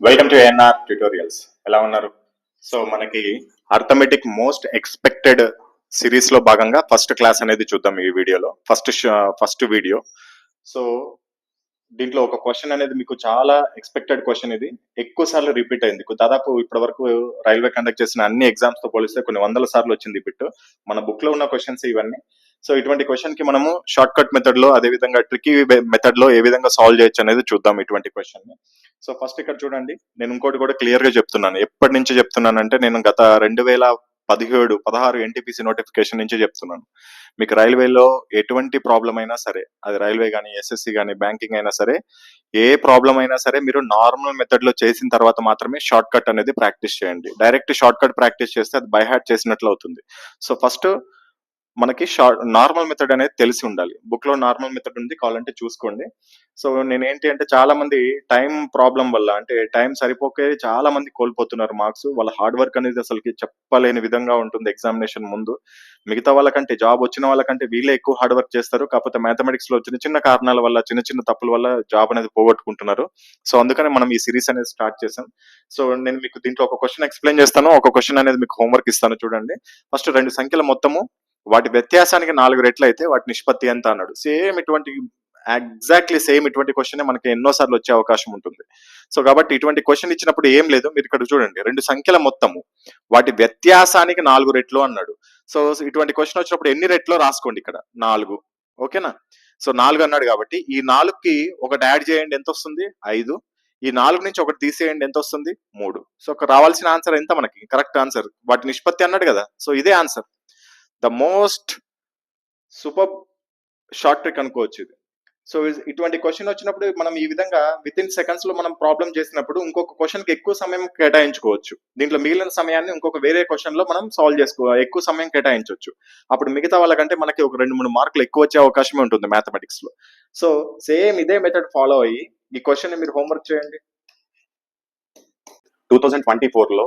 Welcome to NR tutorials ఎలా ఉన్నారు? So మనకి అర్థమెటిక్ మోస్ట్ ఎక్స్పెక్టెడ్ సిరీస్లో భాగంగా ఫస్ట్ క్లాస్ అనేది చూద్దాం ఈ వీడియోలో. ఫస్ట్ ఫస్ట్ వీడియో సో దీంట్లో ఒక క్వశ్చన్ అనేది మీకు చాలా ఎక్స్పెక్టెడ్ క్వశ్చన్ ఇది. ఎక్కువ సార్లు రిపీట్ అయింది. దాదాపు ఇప్పటి వరకు రైల్వే కండక్ట్ చేసిన అన్ని ఎగ్జామ్స్తో పోలిస్తే కొన్ని వందల సార్లు వచ్చింది బిట్ మన బుక్లో ఉన్న క్వశ్చన్స్ ఇవన్నీ సో ఇటువంటి క్వశ్చన్కి మనము షార్ట్ కట్ మెథడ్లో అదే విధంగా ట్రికీ మెథడ్లో ఏ విధంగా సాల్వ్ చేయొచ్చు అనేది చూద్దాం ఇటువంటి క్వశ్చన్ని. సో ఫస్ట్ ఇక్కడ చూడండి నేను ఇంకోటి కూడా క్లియర్గా చెప్తున్నాను. ఎప్పటి నుంచి చెప్తున్నానంటే నేను గత రెండు వేల పదిహేడు పదహారు ఎన్టీపీసీ నోటిఫికేషన్ నుంచి చెప్తున్నాను. మీకు రైల్వేలో ఎటువంటి ప్రాబ్లం అయినా సరే అది రైల్వే కానీ ఎస్ఎస్సి కానీ బ్యాంకింగ్ అయినా సరే ఏ ప్రాబ్లం అయినా సరే మీరు నార్మల్ మెథడ్లో చేసిన తర్వాత మాత్రమే షార్ట్ కట్ అనేది ప్రాక్టీస్ చేయండి. డైరెక్ట్ షార్ట్ కట్ ప్రాక్టీస్ చేస్తే అది బై హ్యాట్ చేసినట్లు అవుతుంది. సో ఫస్ట్ మనకి షార్ట్ నార్మల్ మెథడ్ అనేది తెలిసి ఉండాలి. బుక్లో నార్మల్ మెథడ్ ఉంది కావాలంటే చూసుకోండి. సో నేను ఏంటి అంటే చాలా మంది టైం ప్రాబ్లం వల్ల అంటే టైం సరిపోకే చాలా మంది కోల్పోతున్నారు మార్క్స్. వాళ్ళ హార్డ్ వర్క్ అనేది అసలుకి చెప్పలేని విధంగా ఉంటుంది ఎగ్జామినేషన్ ముందు. మిగతా వాళ్ళకంటే జాబ్ వచ్చిన వాళ్ళకంటే వీళ్ళే ఎక్కువ హార్డ్ వర్క్ చేస్తారు. కాకపోతే మ్యాథమెటిక్స్లో చిన్న చిన్న కారణాల వల్ల చిన్న చిన్న తప్పుల వల్ల జాబ్ అనేది పోగొట్టుకుంటున్నారు. సో అందుకనే మనం ఈ సిరీస్ అనేది స్టార్ట్ చేసాం. సో నేను మీకు దీంట్లో ఒక క్వశ్చన్ ఎక్స్ప్లెయిన్ చేస్తాను. ఒక క్వశ్చన్ అనేది మీకు హోంవర్క్ ఇస్తాను చూడండి. ఫస్ట్ రెండు సంఖ్యల మొత్తము వాటి వ్యత్యాసానికి నాలుగు రెట్లు అయితే వాటి నిష్పత్తి ఎంత అన్నాడు. సేమ్ ఇటువంటి ఎగ్జాక్ట్లీ సేమ్ ఇటువంటి క్వశ్చన్ మనకి ఎన్నో సార్లు వచ్చే అవకాశం ఉంటుంది. సో కాబట్టి ఇటువంటి క్వశ్చన్ ఇచ్చినప్పుడు ఏం లేదు మీరు ఇక్కడ చూడండి. రెండు సంఖ్యల మొత్తము. వాటి వ్యత్యాసానికి నాలుగు రెట్లు అన్నాడు. సో ఇటువంటి క్వశ్చన్ వచ్చినప్పుడు ఎన్ని రెట్లో రాసుకోండి ఇక్కడ? నాలుగు. ఓకేనా? సో నాలుగు అన్నాడు కాబట్టి ఈ నాలుగుకి ఒకటి యాడ్ చేయండి ఎంత వస్తుంది? ఐదు. ఈ నాలుగు నుంచి ఒకటి తీసేయండి ఎంత వస్తుంది? మూడు. సో ఒక రావాల్సిన ఆన్సర్ ఎంత మనకి? Correct answer. వాటి నిష్పత్తి అన్నాడు కదా. సో ఇదే answer. The most super short trick అనుకోవచ్చు ఇది. సో ఇటువంటి క్వశ్చన్ వచ్చినప్పుడు మనం ఈ విధంగా విత్ ఇన్ సెకండ్స్లో మనం ప్రాబ్లం చేసినప్పుడు ఇంకొక క్వశ్చన్కి ఎక్కువ సమయం కేటాయించుకోవచ్చు. దీంట్లో మిగిలిన సమయాన్ని ఇంకొక వేరే క్వశ్చన్లో మనం సాల్వ్ చేసుకో ఎక్కువ సమయం కేటాయించవచ్చు అప్పుడు మిగతా వాళ్ళకంటే మనకి ఒక రెండు మూడు మార్కులు ఎక్కువ వచ్చే అవకాశం ఉంటుంది మ్యాథమెటిక్స్లో. సో సేమ్ ఇదే మెథడ్ ఫాలో అయ్యి ఈ క్వశ్చన్ మీరు హోంవర్క్ చేయండి. టూ థౌసండ్ ట్వంటీ ఫోర్లో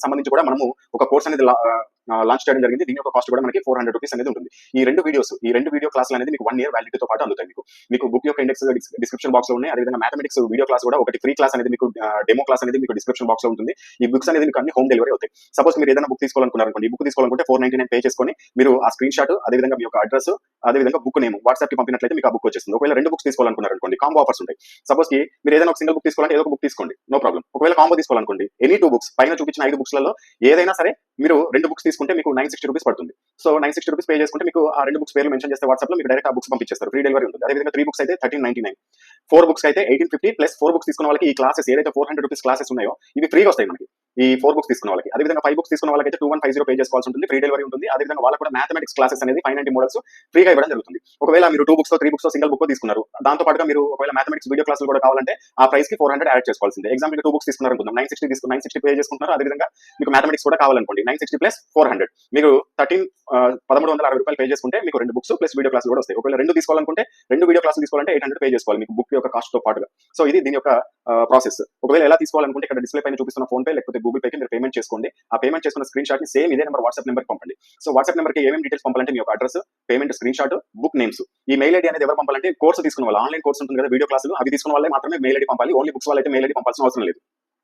కి సంబంధించి కూడా మనము ఒక కోర్స్ అనేది లాంచ్ చేయడం జరిగింది. దీని యొక్క కాస్ట్ కూడా మనకి ఫోర్ హండ్రెడ్ రూపీస్ అనేది ఉంటుంది. ఈ రెండు వీడియోస్ ఈ రెండు వీడియో క్లాసులు అనేది మీకు వన్ ఇయర్ వ్యాలిడిటీతో పాటు అందుతాయి మీకు. మీకు బుక్ యొక్క ఇండెక్స్ డిస్క్రిప్షన్ బాక్స్లో ఉన్నాయి. అదేవిధంగా మ్యాథమెటిక్స్ వీడియో క్లాస్ కూడా ఒకటి ఫ్రీ క్లాస్ అనేది మీకు డెమో క్లాస్ అనేది మీకు డిస్క్రిప్షన్ బాక్స్లో ఉంటుంది. ఈ బుక్స్ అనేది మీకు అన్ని హోమ్ డెలివరీ అవుతాయి. సపోజ్ మీరు ఏదైనా బుక్ తీసుకోవాలనుకున్నారనుకోండి ఈ బుక్ తీసుకోవాలనుకుంటే ఫోర్ నైన్టీ నైన్ పే చేసుకొని మీరు ఆ స్క్రీన్ షాట్ అదేవిధంగా మీ యొక్క అడ్రస్ అదేవిధంగా బుక్ నేమ్ వాట్సాప్కి పంపినట్లయితే మీకు ఆ బుక్ వచ్చేస్తుంది. ఒకవేళ రెండు బుక్స్ తీసుకోవాలనుకున్నారనుకోండి కాంబో ఆఫర్స్ ఉంటాయి. సపోజ్కి మీరు ఏదైనా ఒక సింగిల్ బుక్ తీసుకోవాలంటే ఏదో ఒక బుక్ తీసుకోండి నో ప్రాబ్లం ఒకవేళ కాంబో తీసుకోవాలనుకోండి ఎనీ టూ బుక్స్ పైన చూపించిన ఐదు బుక్స్లలో ఏదైనా సరే మీరు రెండు బుక్స్ తీసుకుంటే మీకు నైన్ సిక్స్టీ రూపీస్ పడుతుంది. So nine sixty rupees pay చేసుకుంటే మీకు ఆ రెండు బుక్స్ పేర్లు మెన్షన్ చేస్తే వాట్సాప్లో మీకు డైరెక్ట్ ఆ బుక్స్ పంపించేస్తారు. ఫ్రీ డెలివరీ ఉంటుంది. అదేవిధంగా త్రీ బుక్స్ అయితే thirteen ninety nine four books అయితే eighteen fifty plus four books తీసుకున్న వాళ్ళకి ఈ క్లాసెస్ ఏదైతే ఫోర్ హండ్రెడ్ రూపీస్ క్లాసెస్ ఉన్నాయో ఇవి ఫ్రీగా వస్తాయి మనకి. ఈ ఫోర్ బుక్స్ తీసుకున్న వాళ్ళకి. అదేవిధంగా ఫైవ్ బుక్స్ తీసుకున్న వాళ్ళకి two one five zero pay చేసుకోవాల్సి ఉంటుంది ఫ్రీ డెలివరీ ఉంటుంది. అదేవిధంగా వాళ్ళకి కూడా మ్యాథమెటిక్స్ క్లాసెస్ అనేది ఫైవ్ నైన్టీ మోడల్స్ ఫ్రీగా ఇవ్వడం జరుగుతుంది. ఒకవేళ మీరు two books three books single book తీసుకున్నారు దాంతో పాటుగా మీరు ఒకవేళ మ్యాథమెటిక్స్ వీడియో క్లాసులు కూడా కావాలంటే ఆ ప్రైస్కి ఫోర్ హండ్రెడ్ యాడ్ చేసుకోవాల్సింది. ఎగ్జాంపుల్ టూ బుక్స్ తీసుకున్నారు అనుకుందాం. నైన్ సిక్స్టీ తీసుకుని నైన్ సిక్స్టీ పే చేసుకుంటున్నారు. అదేవిధంగా మీకు మ్యాథమెటిక్స్ కూడా కావాలనుకోండి. Nine sixty plus four hundred మీకు థర్టీన్ పదమూడు వందల అరవై రూపాయలు పే చేసుకుంటే మీకు రెండు బుక్స్ ప్లస్ వీడియో క్లాసులు కూడా వస్తాయి. ఒకవేళ రెండు తీసుకోవాలనుకుంటే రెండు వీడియో క్లాసులు తీసుకోవాలంటే ఎయిట్ హండ్రెడ్ పే చేసుకోవాలి మీకు బుక్ యొక్క కాస్ట్తో పాటుగా. సో ఇది దీని యొక్క ప్రాసెస్ ఒకవేళ ఎలా తీసుకోవాలనుకుంటే ఇక్కడ డిస్ప్లే పైన చూపిస్తున్న ఫోన్ పే లేకపోతే గూగుల్ పేకి మీరు పేమెంట్ చేసుకోండి. ఆ పేమెంట్ చేసుకున్న స్క్రీన్ షాట్ని సేమ్ ఇదే నెంబర్ వాట్సాప్ నెంబర్ పంపండి. సో వాట్సాప్ నెంబర్కి ఏమేమి డీటెయిల్స్ పంపాలంటే మీ యొక్క address payment screenshot book names email ID అనేది ఎవరు పంపాలంటే కోర్సు తీసుకున్న వాళ్ళు. ఆన్లైన్ కోర్స్ ఉంటుంది కదా వీడియో క్లాసులు అవి తీసుకున్న వాళ్ళే మాత్రమే మెయిల్ ఐడి పంపాలి. ఓన్లీ బుక్స్ వాళ్ళైతే మెయిల్ ఐడి పంపాల్సిన అవసరం లేదు.